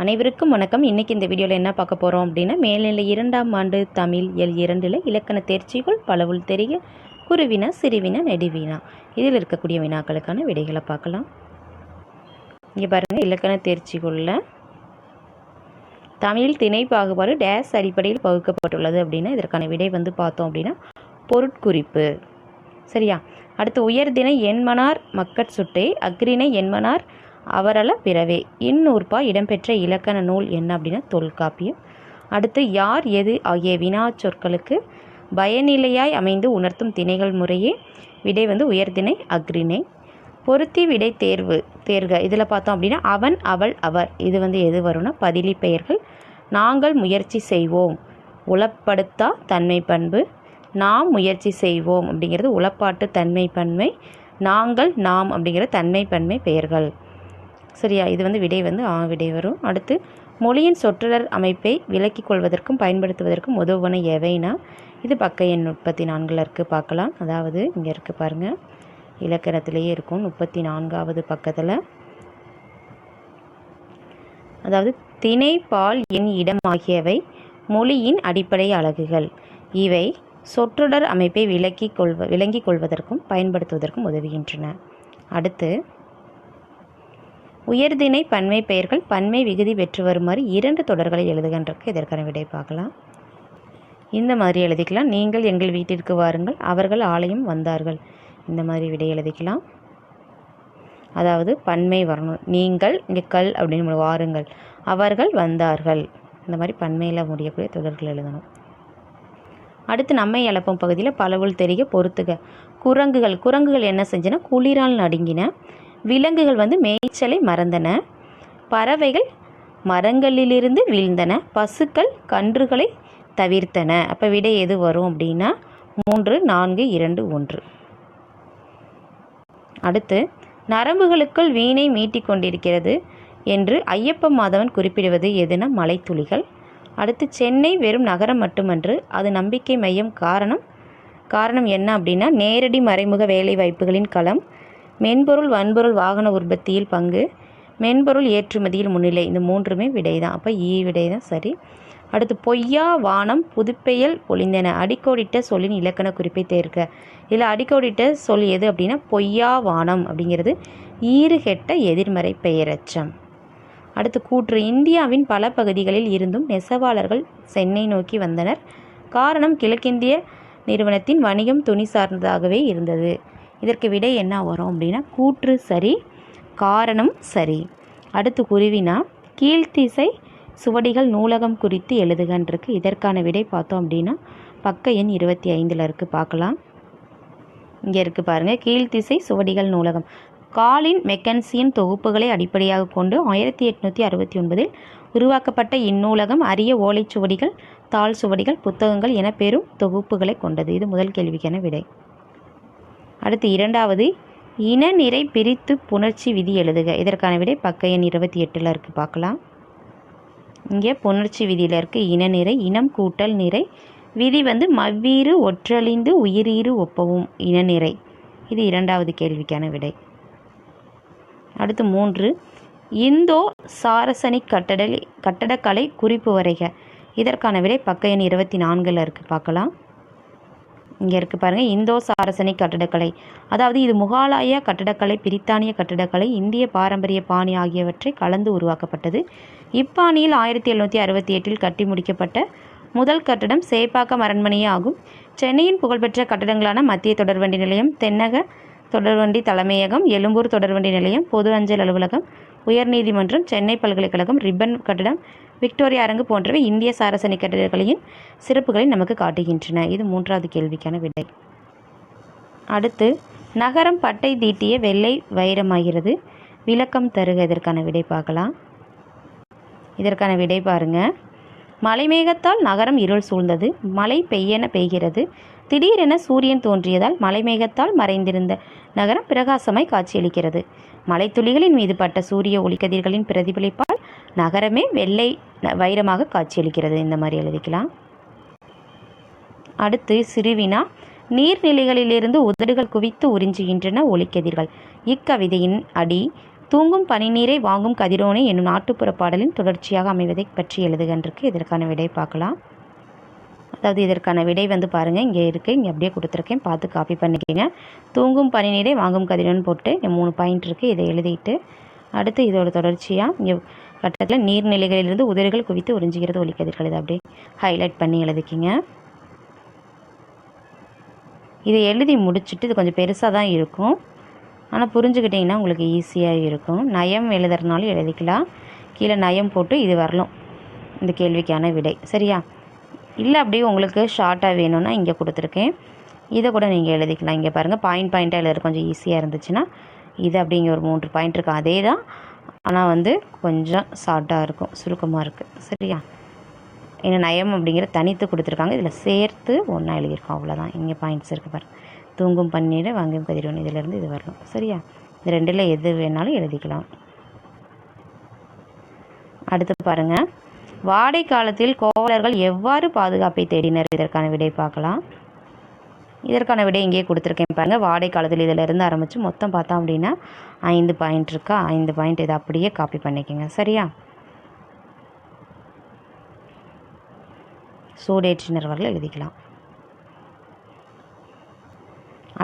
அனைவருக்கும் வணக்கம். இன்றைக்கி இந்த வீடியோவில் என்ன பார்க்க போகிறோம் அப்படின்னா மேல்நிலை இரண்டாம் ஆண்டு தமிழ் எல் இரண்டில் இலக்கண தேர்ச்சிகள் பலவுள் தெரிய குருவினா சிறுவினா நெடுவினா. இதில் இருக்கக்கூடிய வினாக்களுக்கான விடைகளை பார்க்கலாம். இங்கே பாருங்கள் இலக்கண தேர்ச்சிகளில் தமிழ் திணை பாகுபாடு டேஸ் அடிப்படையில் பகுக்கப்பட்டுள்ளது அப்படின்னா இதற்கான விடை வந்து பார்த்தோம் அப்படின்னா பொருட்குறிப்பு. சரியா? அடுத்து உயர்திணை எண்மனார் மக்கட் சுட்டை அக்ரிணை எண்மனார் அவரல பிறவே. இந்நூற்பா இடம்பெற்ற இலக்கண நூல் என்ன அப்படின்னா தொல்காப்பியம். அடுத்து யார் எது ஆகிய வினா சொற்களுக்கு பயனிலையாய் அமைந்து உணர்த்தும் திணைகள் முறையே விடை வந்து உயர்திணை அக்ரிணை பொருத்தி விடை தேர்வு தேர்க. இதில் பார்த்தோம் அப்படின்னா அவன் அவள் அவர். இது வந்து எது வரும்னா பதிலி பெயர்கள். நாங்கள் முயற்சி செய்வோம். உளப்படுத்தா தன்மை பண்பு. நாம் முயற்சி செய்வோம் அப்படிங்கிறது உளப்பாட்டு தன்மை பன்மை. நாங்கள் நாம் அப்படிங்கிற தன்மை பன்மை பெயர்கள். சரியா? இது வந்து விடை வந்து ஆ விடை வரும். அடுத்து மொழியின் சொற்றொடர் அமைப்பை விலக்கிக் கொள்வதற்கும் பயன்படுத்துவதற்கும் உதவுவன எவைனா? இது பக்க எண் முப்பத்தி நான்கில் இருக்குது பார்க்கலாம். அதாவது இங்கே இருக்குது பாருங்கள் இலக்கணத்திலேயே இருக்கும் முப்பத்தி நான்காவது பக்கத்தில். அதாவது திணை பால் எண் இடம் ஆகியவை மொழியின் அடிப்படை அலகுகள். இவை சொற்றொடர் அமைப்பை விலக்கிக் கொள்வ விளங்கிக் கொள்வதற்கும் பயன்படுத்துவதற்கும் உதவுகின்றன. அடுத்து உயர்திணை பன்மை பெயர்கள் பன்மை விகுதி பெற்று வருமாறு இரண்டு தொடர்களை எழுதுகின்றக்கு இதற்கான விடை பார்க்கலாம். இந்த மாதிரி எழுதிக்கலாம். நீங்கள் எங்கள் வீட்டிற்கு வாருங்கள். அவர்கள் ஆலயம் வந்தார்கள். இந்த மாதிரி விடை எழுதிக்கலாம். அதாவது பன்மை வரணும். நீங்கள் இங்கே கல் அப்படின்னு வாருங்கள். அவர்கள் வந்தார்கள். இந்த மாதிரி பன்மையில் முடியக்கூடிய தொடர்கள் எழுதணும். அடுத்து நம்மை இழப்பும் பகுதியில் பலவுள் தெரிய பொறுத்துக. குரங்குகள். குரங்குகள் என்ன செஞ்சன குளிரால் நடுங்கின விலங்குகள் வந்து மேய்ச்சலை மறந்தன. பறவைகள் மரங்களிலிருந்து வீழ்ந்தன. பசுக்கள் கன்றுகளை தவிர்த்தன. அப்போ விடை எது வரும் அப்படின்னா மூன்று நான்கு இரண்டு ஒன்று. அடுத்து நரம்புகளுக்குள் வீணை மீட்டிக் கொண்டிருக்கிறது என்று ஐயப்ப மாதவன் குறிப்பிடுவது எதுனா மலைத்துளிகள். அடுத்து சென்னை வெறும் நகரம் மட்டுமன்று அது நம்பிக்கை மையம் காரணம். காரணம் என்ன அப்படின்னா நேரடி மறைமுக வேலை வாய்ப்புகளின் களம் மென்பொருள் வன்பொருள் வாகன உற்பத்தியில் பங்கு மென்பொருள் ஏற்றுமதியில் முன்னிலை. இந்த மூன்றுமே விடை தான் அப்போ ஈ விடை தான் சரி. அடுத்து பொய்யா வானம் புதுப்பெயல் பொழிந்தன. அடிக்கோடிட்ட சொல்லின் இலக்கண குறிப்பை தேர்க. இதில் அடிக்கோடிட்ட சொல் எது அப்படின்னா பொய்யா வானம் அப்படிங்கிறது ஈறுகெட்ட எதிர்மறை பெயரச்சம். அடுத்து கூற்று. இந்தியாவின் பல பகுதிகளில் இருந்தும் நெசவாளர்கள் சென்னை நோக்கி வந்தனர். காரணம் கிழக்கிந்திய நிறுவனத்தின் வணிகம் துணி சார்ந்ததாகவே இருந்தது. இதற்கு விடை என்ன வரும் அப்படின்னா கூற்று சரி காரணம் சரி. அடுத்து குருவினா கீழ்த்திசை சுவடிகள் நூலகம் குறித்து எழுதுகன்றிருக்கு. இதற்கான விடை பார்த்தோம் அப்படின்னா பக்க எண் இருபத்தி ஐந்தில் இருக்குது பார்க்கலாம். இங்கே இருக்குது பாருங்கள் கீழ்த்திசை சுவடிகள் நூலகம். காலின் மெக்கன்சியின் தொகுப்புகளை அடிப்படையாக கொண்டு ஆயிரத்தி எட்நூற்றி அறுபத்தி ஒன்பதில் உருவாக்கப்பட்ட இந்நூலகம் அரிய ஓலைச்சுவடிகள் தாள் சுவடிகள் புத்தகங்கள் என பெரும் தொகுப்புகளை கொண்டது. இது முதல் கேள்விக்கான விடை. அடுத்து இரண்டாவது இனநிறை பிரித்து புணர்ச்சி விதி எழுதுக. இதற்கான விடை பக்க எண் இருபத்தி எட்டில் இருக்குது பார்க்கலாம். இங்கே புணர்ச்சி விதியில் இருக்குது இனநிறை இனம் கூட்டல் நிறை. விதி வந்து மவ்வீறு ஒற்றழிந்து உயிரீறு ஒப்பவும் இனநிறை இது இரண்டாவது கேள்விக்கான விடை. அடுத்து மூன்று இந்தோ சாரசனிக் கட்டடல் கட்டடக்கலை குறிப்பு வரைக. இதற்கான விடை பக்க எண் இருபத்தி நான்கில் இருக்குது பார்க்கலாம். இங்கே இருக்குது பாருங்கள் இந்தோ சாரசனிக் கட்டடக்கலை. அதாவது இது முகாலாய கட்டடக்கலை பிரித்தானிய கட்டடக்கலை இந்திய பாரம்பரிய பாணி ஆகியவற்றை கலந்து உருவாக்கப்பட்டது. இப்பாணியில் ஆயிரத்தி எழுநூற்றி அறுபத்தி எட்டில் கட்டி முடிக்கப்பட்ட முதல் கட்டடம் சேப்பாக்கம் அரண்மனையே ஆகும். சென்னையின் புகழ்பெற்ற கட்டடங்களான மத்திய தொடர்வண்டி நிலையம் தென்னக தொடர்வண்டி தலைமையகம் எழும்பூர் தொடர்வண்டி நிலையம் பொது அஞ்சல் அலுவலகம் உயர்நீதிமன்றம் சென்னை பல்கலைக்கழகம் ரிப்பன் கட்டடம் விக்டோரியா அரங்கு போன்றவை இந்திய சாரசனி கட்டிடக்கலையின் சிறப்புகளை நமக்கு காட்டுகின்றன. இது மூன்றாவது கேள்விக்கான விடை. அடுத்து நகரம் பட்டை தீட்டிய வெள்ளை வைரமாகிறது. விளக்கம் தருக இதற்கான விடை பார்க்கலாம். இதற்கான விடை பாருங்க. மலைமேகத்தால் நகரம் இருள் சூழ்ந்தது. மழை பெய்யென பெய்கிறது. திடீரென சூரியன் தோன்றியதால் மலைமேகத்தால் மறைந்திருந்த நகரம் பிரகாசமாய் காட்சியளிக்கிறது. மலைத்துளிகளின் மீது பட்ட சூரிய ஒளிக்கதிர்களின் பிரதிபலிப்பால் நகரமே வெள்ளை வைரமாக காட்சியளிக்கிறது. இந்த மாதிரி எழுதிக்கலாம். அடுத்து சிறுவினா நீர்நிலைகளிலிருந்து உதடுகள் குவித்து உறிஞ்சுகின்றன ஒளிக்கதிர்கள் இக்கவிதையின் அடி தூங்கும் பனிநீரை வாங்கும் கதிரோனை என்னும் நாட்டுப்புற பாடலின் தொடர்ச்சியாக அமைவதை பற்றி எழுதுகின்றிருக்கு இதற்கான விடை பார்க்கலாம். அதாவது இதற்கான விடை வந்து பாருங்கள் இங்கே இருக்குது இங்கே அப்படியே கொடுத்துருக்கேன். பார்த்து காப்பி பண்ணிக்கோங்க. தூங்கும் பனிநீரை வாங்கும் கதிரன் போட்டு இங்கே மூணு பாயிண்ட் இருக்குது இதை எழுதிட்டு அடுத்து இதோட தொடர்ச்சியாக இங்கே கட்டத்தில் நீர்நிலைகளிலிருந்து உதிரிகள் குவித்து உறிஞ்சுகிறது ஒலிக்கதிர்கள் இதை அப்படியே ஹைலைட் பண்ணி எழுதிக்கிங்க. இதை எழுதி முடிச்சுட்டு இது கொஞ்சம் பெருசாக தான் இருக்கும். ஆனால் புரிஞ்சுக்கிட்டிங்கன்னா உங்களுக்கு ஈஸியாக இருக்கும். நயம் எழுதுறதுனாலும் எழுதிக்கலாம். கீழே நயம் போட்டு இது வரலாம் இந்த கேள்விக்கான விடை. சரியா? இல்லை அப்படியே உங்களுக்கு ஷார்ட்டாக வேணும்னா இங்கே கொடுத்துருக்கேன். இதை கூட நீங்கள் எழுதிக்கலாம். இங்கே பாருங்கள் பாயிண்ட் பாயிண்ட்டாக எழுதுறது கொஞ்சம் ஈஸியாக இருந்துச்சுன்னா இது அப்படிங்க ஒரு மூன்று பாயிண்ட் இருக்கும் அதே தான் ஆனால் வந்து கொஞ்சம் ஷார்ட்டாக இருக்கும் சுருக்கமாக இருக்குது சரியா? ஏன்னா நயம் அப்படிங்கிற தனித்து கொடுத்துருக்காங்க. இதில் சேர்த்து ஒன்றா எழுதியிருக்கோம். அவ்வளோதான் இங்கே பாயிண்ட்ஸ் இருக்குது பாருங்கள் தூங்கும் பன்னீரை வாங்கும் கதிரவன் இதிலேருந்து இது வரணும். சரியா? இந்த ரெண்டில் எது வேணாலும் எழுதிக்கலாம். அடுத்து பாருங்கள் வாடை காலத்தில் கோவலர்கள் எவ்வாறு பாதுகாப்பை தேடினர்? இதற்கான விடை பார்க்கலாம். இதற்கான விடை இங்கேயே கொடுத்துருக்கேன் பாருங்கள் வாடை காலத்தில் இதில் இருந்து ஆரம்பித்து மொத்தம் பார்த்தோம் அப்படின்னா ஐந்து பாயிண்ட் இருக்கா? ஐந்து பாயிண்ட் இதை அப்படியே காப்பி பண்ணிக்கோங்க. சரியா? சூடேற்றினர் எழுதிக்கலாம்.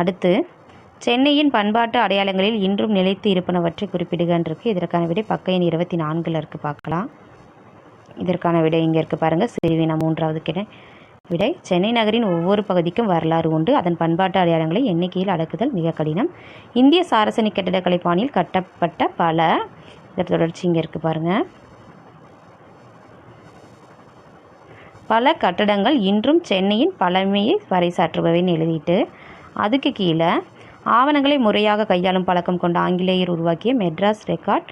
அடுத்து சென்னையின் பண்பாட்டு அடையாளங்களில் இன்றும் நிலைத்து இருப்பனவற்றை குறிப்பிடுகன்றிருக்கு இதற்கான விடை பக்க எண் இருபத்தி நான்கில் இருக்குது பார்க்கலாம். இதற்கான விடை இங்கே இருக்குது பாருங்கள் சிறுவினா மூன்றாவது கிட விடை. சென்னை நகரின் ஒவ்வொரு பகுதிக்கும் வரலாறு உண்டு. அதன் பண்பாட்டு அடையாளங்களை எண்ணிக்கையில் அடக்குதல் மிக கடினம். இந்திய சாரசனிக் கட்டிடக்கலை பாணியில் கட்டப்பட்ட பல இதற்கு தொடர்ச்சி இங்கே இருக்குது பாருங்கள் பல கட்டடங்கள் இன்றும் சென்னையின் பழமையை பறைசாற்றுபவைன்னு எழுதிட்டு அதுக்கு கீழே ஆவணங்களை முறையாக கையாளும் பழக்கம் கொண்ட ஆங்கிலேயர் உருவாக்கிய மெட்ராஸ் ரெக்கார்ட்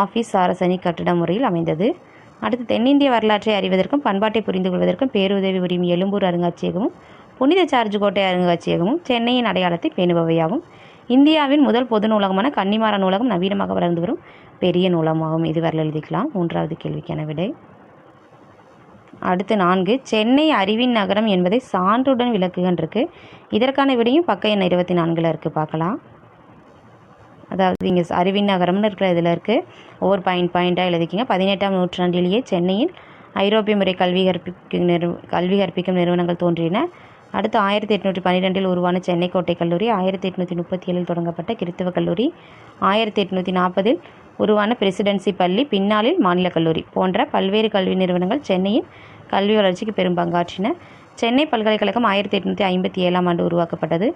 ஆஃபீஸ் சாரசனி கட்டிட முறையில் அமைந்தது. அடுத்து தென்னிந்திய வரலாற்றை அறிவதற்கும் பண்பாட்டை புரிந்து கொள்வதற்கும் பேருதவி உரிமை எழும்பூர் அருங்காட்சியகமும் புனித சார்ஜ் கோட்டை அருங்காட்சியகமும் சென்னையின் அடையாளத்தை பேணுபவையாகும். இந்தியாவின் முதல் பொது நூலகமான கன்னிமார நூலகம் நவீனமாக வளர்ந்து வரும் பெரிய நூலகமாகும். இது வரல எழுதிக்கலாம். மூன்றாவது கேள்விக்கான விடை. அடுத்து நான்கு. சென்னை அறிவின் நகரம் என்பதை சான்றுடன் விளக்குகின்றிருக்கு. இதற்கான விடையும் பக்க எண் இருபத்தி நான்கில் இருக்குது பார்க்கலாம். அதாவது இங்கே அறிவின் நகரம்னு இருக்கிற இதில் இருக்குது ஒவ்வொரு பாயிண்ட் பாயிண்ட்டாக எழுதிக்கிங்க. பதினெட்டாம் நூற்றாண்டிலேயே சென்னையில் ஐரோப்பிய முறை கல்வி கற்பிக்கும் நிறு கல்வி கற்பிக்கும் நிறுவனங்கள் தோன்றின. அடுத்து ஆயிரத்தி எட்நூற்றி பன்னிரெண்டில் உருவான சென்னை கோட்டை கல்லூரி ஆயிரத்தி எட்நூற்றி முப்பத்தி ஏழில் தொடங்கப்பட்ட கிறித்துவ கல்லூரி ஆயிரத்தி எட்நூற்றி நாற்பதில் உருவான பிரசிடென்சி பள்ளி பின்னாளில் மாநில கல்லூரி போன்ற பல்வேறு கல்வி நிறுவனங்கள் சென்னையின் கல்வி வளர்ச்சிக்கு பெரும் பங்காற்றின. சென்னை பல்கலைக்கழகம் ஆயிரத்தி எட்நூற்றி ஐம்பத்தி ஏழாம் ஆண்டு உருவாக்கப்பட்டது.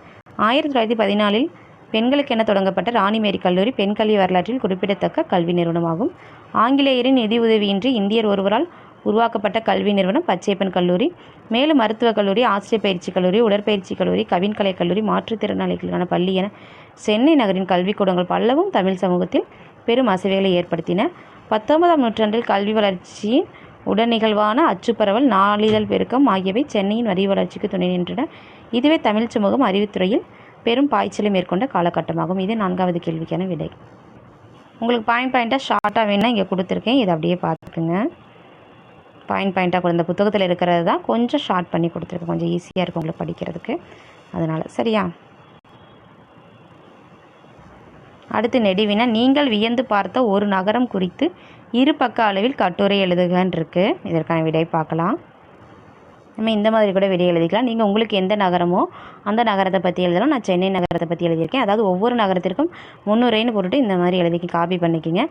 ஆயிரத்தி தொள்ளாயிரத்தி பதினாலில் பெண்களுக்கென தொடங்கப்பட்ட ராணிமேரி கல்லூரி பெண் கல்வி வரலாற்றில் குறிப்பிடத்தக்க கல்வி நிறுவனமாகும். ஆங்கிலேயரின் நிதி உதவியின்றி இந்தியர் ஒருவரால் உருவாக்கப்பட்ட கல்வி நிறுவனம் பச்சையப்பன் கல்லூரி. மேலும் மருத்துவக் கல்லூரி ஆசிரியர் பயிற்சி கல்லூரி உடற்பயிற்சி கல்லூரி கவின்கலை கல்லூரி மாற்றுத்திறனாளிகளுக்கான பள்ளி என சென்னை நகரின் கல்விக்கூடங்கள் பல்லவும் தமிழ் சமூகத்தில் பெரும் அசைவுகளை ஏற்படுத்தின. பத்தொன்பதாம் நூற்றாண்டில் கல்வி வளர்ச்சியின் உடனிகழ்வான அச்சுப்பரவல் நாளிதழ் பெருக்கம் ஆகியவை சென்னையின் வரி வளர்ச்சிக்கு துணை நின்றன. இதுவே தமிழ் சமூகம் அறிவுத்துறையில் பெரும் பாய்ச்சலை மேற்கொண்ட காலகட்டமாகும். இது நான்காவது கேள்விக்கான விடை. உங்களுக்கு பாயிண்ட் பாயிண்ட்டாக ஷார்ட்டாக வேணால் இங்கே கொடுத்துருக்கேன். இதை அப்படியே பார்த்துக்குங்க. பாயிண்ட் பாயிண்ட்டாக கொடுத்த புத்தகத்தில் இருக்கிறது தான் கொஞ்சம் ஷார்ட் பண்ணி கொடுத்துருக்கேன். கொஞ்சம் ஈஸியாக இருக்கும் உங்களுக்கு படிக்கிறதுக்கு. அதனால் சரியா? அடுத்து நெடுவினா நீங்கள் வியந்து பார்த்த ஒரு நகரம் குறித்து இரு பக்க அளவில் கட்டுரை எழுதுகன்னு இதற்கான விடை பார்க்கலாம். நம்ம இந்த மாதிரி கூட வெளியே எழுதிக்கலாம். நீங்கள் உங்களுக்கு எந்த நகரமோ அந்த நகரத்தை பற்றி எழுதலாம். நான் சென்னை நகரத்தை பற்றி எழுதியிருக்கேன். அதாவது ஒவ்வொரு நகரத்திற்கும் முன்னுரைன்னு போட்டுட்டு இந்த மாதிரி எழுதி காப்பி பண்ணிக்கிங்க.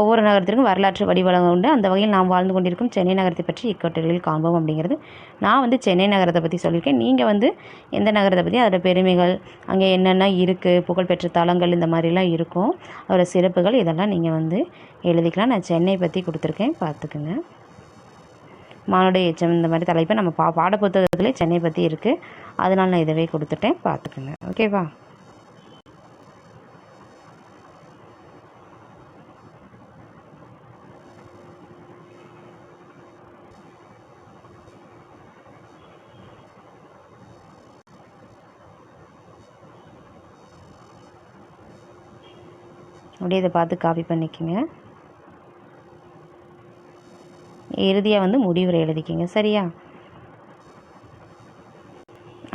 ஒவ்வொரு நகரத்திற்கும் வரலாற்று வடிவளம் உண்டு. அந்த வகையில் நாம் வாழ்ந்து கொண்டிருக்கும் சென்னை நகரத்தை பற்றி இக்கட்டுகளில் காண்போம் அப்படிங்கிறது. நான் வந்து சென்னை நகரத்தை பற்றி சொல்லியிருக்கேன். நீங்கள் வந்து எந்த நகரத்தை பற்றி அதோட பெருமைகள் அங்கே என்னென்ன இருக்குது புகழ்பெற்ற தலங்கள் இந்த மாதிரிலாம் இருக்கும். அதோட சிறப்புகள் இதெல்லாம் நீங்கள் வந்து எழுதிக்கலாம். நான் சென்னை பற்றி கொடுத்துருக்கேன். பார்த்துக்குங்க. மானுட எச்சம் இந்த மாதிரி தலைப்பை நம்ம பா பாட புத்தகத்துலேயே சென்னை பற்றி இருக்குது அதனால் நான் இதவே கொடுத்துட்டேன். பார்த்துக்குங்க. ஓகேவா அப்படியே இதை பார்த்து காப்பி பண்ணிக்கோங்க. இறுதியாக வந்து முடிவுரை எழுதிக்கிங்க. சரியா?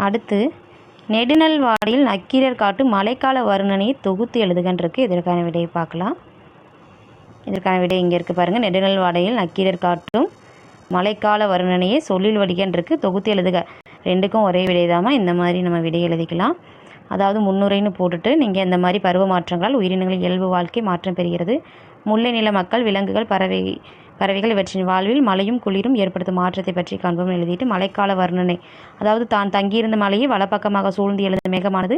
அடுத்து நெடுநல்வாடியில் நக்கீரர் காட்டும் மழைக்கால வர்ணனையை தொகுத்து எழுதுகன்றிருக்கு. இதற்கான விடையை பார்க்கலாம். இதற்கான விடை இங்கே இருக்குது பாருங்கள் நெடுநல் வாடையில் நக்கீரர் காட்டும் மழைக்கால வர்ணனையை சொல்லில் வடிகன்றிருக்கு. தொகுத்து எழுதுக. ரெண்டுக்கும் ஒரே விடைதாம்மா இந்த மாதிரி நம்ம விடை எழுதிக்கலாம். அதாவது முன்னுரைன்னு போட்டுட்டு நீங்கள் இந்த மாதிரி பருவ மாற்றங்களால் உயிரினங்களின் இயல்பு வாழ்க்கை மாற்றம் பெறுகிறது. முல்லை நில மக்கள் விலங்குகள் பறவை பறவைகள் இவற்றின் வாழ்வில் மழையும் குளிரும் ஏற்படுத்தும் மாற்றத்தை பற்றி காண்போம் எழுதிட்டு மழைக்கால வர்ணனை. அதாவது தான் தங்கியிருந்த மலையை வலப்பக்கமாக சூழ்ந்து எழுந்த மேகமானது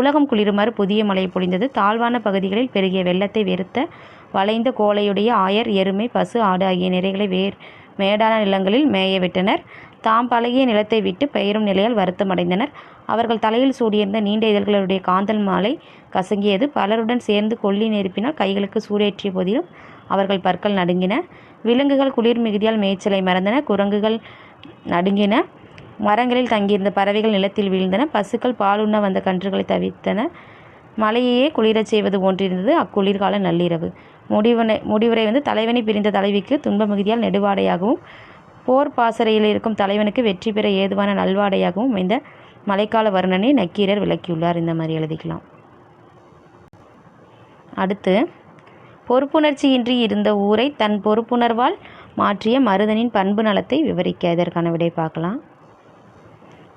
உலகம் குளிருமாறு புதிய மழை பொழிந்தது. தாழ்வான பகுதிகளில் பெருகிய வெள்ளத்தை வெறுத்த வளைந்த கோலையுடைய ஆயர் எருமை பசு ஆடு ஆகிய நிறைகளை வேர் மேடான நிலங்களில் மேய விட்டனர். தாம் பழகிய நிலத்தை விட்டு பெயரும் நிலையால் வருத்தமடைந்தனர் அவர்கள் தலையில் சூடியிருந்த நீண்ட இதழ்களுடைய காந்தல் மாலை கசங்கியது. பலருடன் சேர்ந்து கொல்லி நெருப்பினால் கைகளுக்கு சூடேற்றிய போதிலும் அவர்கள் பற்கள் நடுங்கின. விலங்குகள் குளிர் மிகுதியால் மேய்ச்சலை மறந்தன குரங்குகள் நடுங்கின மரங்களில் தங்கியிருந்த பறவைகள் நிலத்தில் வீழ்ந்தன பசுக்கள் பாலுண்ண வந்த கன்றுகளை தவித்தன. மலையையே குளிரச் செய்வது போன்றிருந்தது அக்குளிர்கால நள்ளிரவு. முடிவனை முடிவுரை வந்து தலைவனை பிரிந்த தலைவிக்கு துன்ப மிகுதியால் நெடுவாடையாகவும் போர் பாசறையில் இருக்கும் தலைவனுக்கு வெற்றி பெற ஏதுவான நல்வாடையாகவும் இந்த மழைக்கால வர்ணனை நக்கீரர் விளக்கியுள்ளார். இந்த மாதிரி எழுதிக்கலாம். அடுத்து பொறுப்புணர்ச்சியின்றி இருந்த ஊரை தன் பொறுப்புணர்வால் மாற்றிய மருதனின் பண்பு நலத்தை விவரிக்க இதற்கான விடை பார்க்கலாம்.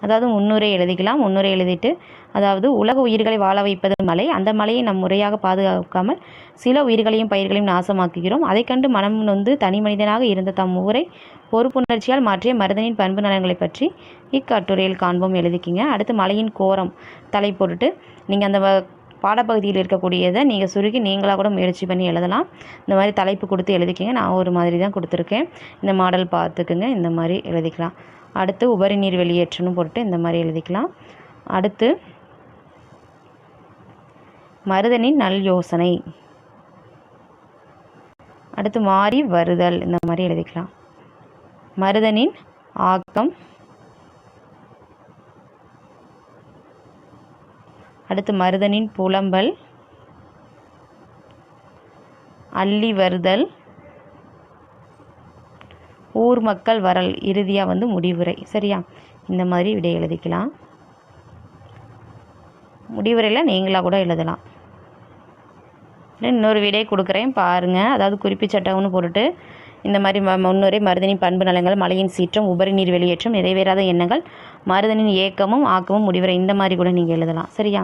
அதாவது முன்னுரை எழுதிக்கலாம். முன்னுரை எழுதிட்டு அதாவது உலக உயிர்களை வாழ வைப்பது மலை. அந்த மலையை நம் முறையாக பாதுகாக்காமல் சில உயிர்களையும் பயிர்களையும் நாசமாக்குகிறோம். அதை கண்டு மனம் நொந்து தனி மனிதனாக இருந்த தம் ஊரை பொறுப்புணர்ச்சியால் மாற்றிய மருதனின் பண்பு நலன்களை பற்றி இக்கட்டுரையில் காண்போம். எழுதிக்கிங்க. அடுத்து மலையின் கோரம் தலை போட்டுட்டு நீங்கள் அந்த வ- பாடப்பகுதியில் இருக்கக்கூடியதை நீங்கள் சுருக்கி நீங்களாக கூட முயற்சி பண்ணி எழுதலாம். இந்த மாதிரி தலைப்பு கொடுத்து எழுதிக்கிங்க. நான் ஒரு மாதிரி தான் கொடுத்துருக்கேன். இந்த மாடல் பார்த்துக்குங்க. இந்த மாதிரி எழுதிக்கலாம். அடுத்து உபரி நீர் வெளியேற்றணும் போட்டு இந்த மாதிரி எழுதிக்கலாம். அடுத்து மருதனின் நல் யோசனை. அடுத்து மாறி வருதல். இந்த மாதிரி எழுதிக்கலாம். மருதனின் ஆக்கம். அடுத்து மருதனின் புலம்பல். அள்ளி வருதல். ஊர் மக்கள் வரல் இறுதியாக வந்து முடிவுரை. சரியா? இந்த மாதிரி விடை எழுதிக்கலாம். முடிவுரையில் நீங்களாக கூட எழுதலாம். இன்னொரு விடை கொடுக்குறேன் பாருங்கள் அதாவது குறிப்பிச்சட்டம்னு போட்டுட்டு இந்த மாதிரி ம முன்னுரை மருதனின் பண்பு நலங்கள் மலையின் சீற்றம் உபரி நீர் வெளியேற்றம் நிறைவேறாத எண்ணங்கள் மருதனின் ஏக்கமும் ஆக்கமும் முடிவரை இந்த மாதிரி கூட நீங்கள் எழுதலாம். சரியா?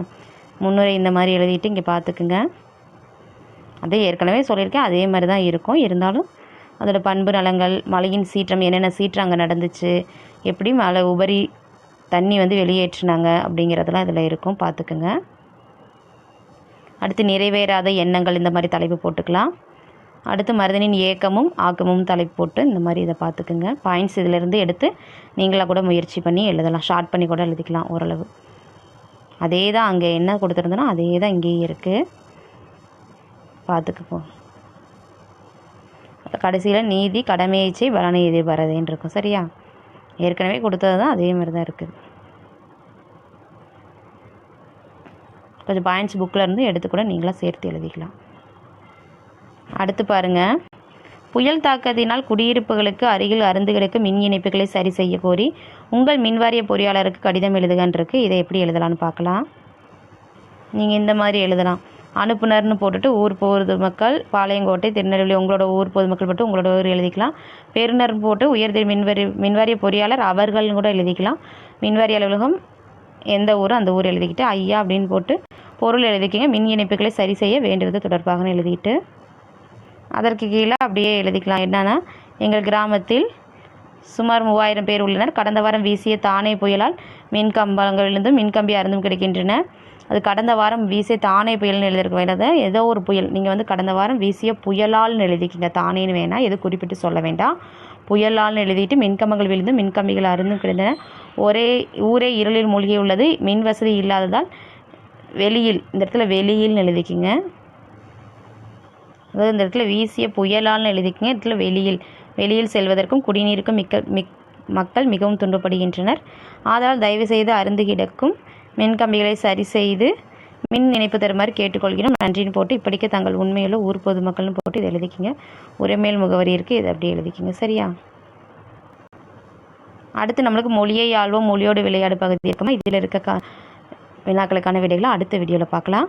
முன்னுரை இந்த மாதிரி எழுதிட்டு இங்கே பார்த்துக்குங்க அதே ஏற்கனவே சொல்லியிருக்கேன் அதே மாதிரி தான் இருக்கும். இருந்தாலும் அதோட பண்பு நலங்கள் மலையின் சீற்றம் என்னென்ன சீற்றம் அங்கே நடந்துச்சு எப்படி மழை உபரி தண்ணி வந்து வெளியேற்றினாங்க அப்படிங்கிறதெல்லாம் இதில் இருக்கும். பார்த்துக்குங்க அடுத்து நிறைவேறாத எண்ணங்கள் இந்த மாதிரி தலைப்பு போட்டுக்கலாம். அடுத்து மருதனின் ஏக்கமும் ஆக்கமும் தலைப்பு போட்டு இந்த மாதிரி இதை பார்த்துக்குங்க. பாயிண்ட்ஸ் இதிலிருந்து எடுத்து நீங்களாக கூட முயற்சி பண்ணி எழுதலாம். ஷார்ட் பண்ணி கூட எழுதிக்கலாம் ஓரளவு. அதே தான் அங்கே என்ன கொடுத்துருந்தனோ அதே தான் இங்கேயும் இருக்குது பார்த்துக்குப்போம் கடைசியில் நீதி கடமையைச்சை பலனை எதிர்பாரதேன்னு இருக்கும். சரியா? ஏற்கனவே கொடுத்தது தான் அதே மாதிரி தான் இருக்குது கொஞ்சம் பாயிண்ட்ஸ் புக்கில் இருந்து எடுத்து கூட நீங்களாக சேர்த்து எழுதிக்கலாம். அடுத்து பாருங்க. புயல் தாக்கத்தினால் குடியிருப்புகளுக்கு அருகில் அருந்துகளுக்கு மின் இணைப்புகளை சரி செய்ய கோரி உங்கள் மின்வாரிய பொறியாளருக்கு கடிதம் எழுதுகன்றிருக்கு. இதை எப்படி எழுதலாம்னு பார்க்கலாம். நீங்கள் இந்த மாதிரி எழுதலாம். அனுப்புனர்னு போட்டுட்டு ஊர் பொதுமக்கள் பாளையங்கோட்டை திருநெல்வேலி உங்களோட ஊர் பொதுமக்கள் போட்டு உங்களோட ஊர் எழுதிக்கலாம். பெருநர்னு போட்டு உயர்தி மின்வாரி மின்வாரிய பொறியாளர் அவர்கள்னு கூட எழுதிக்கலாம். மின்வாரிய அலுவலகம் எந்த ஊரோ அந்த ஊர் எழுதிக்கிட்டு ஐயா அப்படின்னு போட்டு பொருள் எழுதிக்கிங்க மின் இணைப்புகளை சரி செய்ய வேண்டுவது தொடர்பாகன்னு எழுதிட்டு. அதற்கு கீழே அப்படியே எழுதிக்கலாம். என்னென்னா எங்கள் கிராமத்தில் சுமார் மூவாயிரம் பேர் உள்ளனர். கடந்த வாரம் வீசிய தானே புயலால் மின் கம்பங்களிலிருந்தும் மின்கம்பி அருந்தும் கிடைக்கின்றன. அது கடந்த வாரம் வீசிய தானே புயல்னு எழுதியிருக்க வேண்டாத ஏதோ ஒரு புயல். நீங்கள் வந்து கடந்த வாரம் வீசிய புயலால்னு எழுதிக்கிங்க. தானேன்னு வேணாம் எது குறிப்பிட்டு சொல்ல வேண்டாம். புயலால்னு எழுதிட்டு மின்கம்பங்கள் விழுந்து மின்கம்பிகள் அருந்தும் கிடந்தன. ஒரே ஊரே இருளில் மூழ்கி உள்ளது மின் வசதி இல்லாததால் வெளியில் இந்த இடத்துல வெளியில்னு எழுதிக்கிங்க. அதாவது இந்த இடத்துல வீசிய புயலால்னு எழுதிக்கங்க இடத்துல வெளியில் வெளியில் செல்வதற்கும் குடிநீருக்கும் மிக்க மிக் மக்கள் மிகவும் துன்பப்படுகின்றனர் ஆதலால் தயவு செய்து அருந்து கிடக்கும் மின்கம்பிகளை சரி செய்து மின் இணைப்பு தருமாறு கேட்டுக்கொள்கிறோம். நன்றின்னு போட்டு இப்படிக்க தங்கள் உண்மையுள்ள ஊர் பொதுமக்கள்னு போட்டு இதை எழுதிக்கிங்க. உரிமையில் முகவரி இருக்குது இதை அப்படியே எழுதிக்கிங்க. சரியா? அடுத்து நம்மளுக்கு மொழியை ஆள்வோம். மொழியோடு விளையாடு பகுதி இருக்குமா? இதில் இருக்க கா வினாக்களுக்கான விடைகளை அடுத்த வீடியோவில் பார்க்கலாம்.